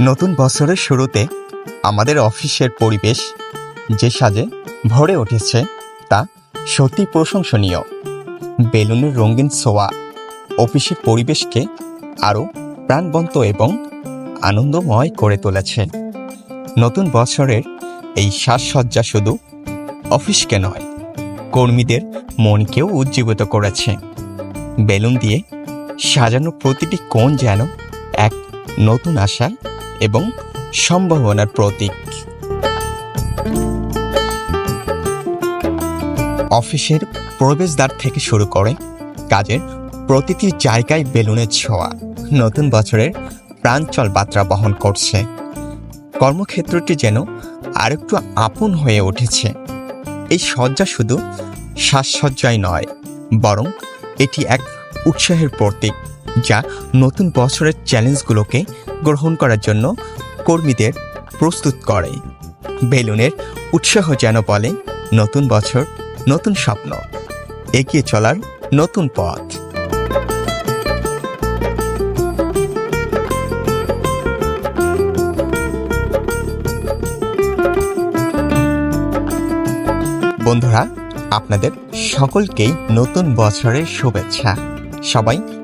নতুন বছরের শুরুতে আমাদের অফিসের পরিবেশ যে সাজে ভরে উঠেছে তা সত্যি প্রশংসনীয়। বেলুনের রঙিন ছোঁয়া অফিসের পরিবেশকে আরও প্রাণবন্ত এবং আনন্দময় করে তুলেছে। নতুন বছরের এই সাজসজ্জা শুধু অফিসকে নয়, কর্মীদের মনকেও উজ্জীবিত করেছে। বেলুন দিয়ে সাজানো প্রতিটি কোণ যেন এক নতুন আশা এবং সম্ভাবনার প্রতীক। অফিসের প্রবেশদ্বার থেকে শুরু করে কাজের প্রতিটি জায়গায় বেলুনের ছোঁয়া নতুন বছরের প্রাঞ্চল বার্তা বহন করছে। কর্মক্ষেত্রটি যেন আরেকটু আপন হয়ে উঠেছে। এই সজ্জা শুধু সাজসজ্জাই নয়, বরং এটি এক উৎসাহের প্রতীক। যা নতুন বছরের চ্যালেঞ্জগুলোকে গ্রহণ করার জন্য কর্মীদের প্রস্তুত করে। বেলুনের উৎসাহ যেন বলে নতুন বছর, নতুন স্বপ্ন, এগিয়ে চলার নতুন পথ। বন্ধুরা, আপনাদের সকলকেই নতুন বছরের শুভেচ্ছা। সবাই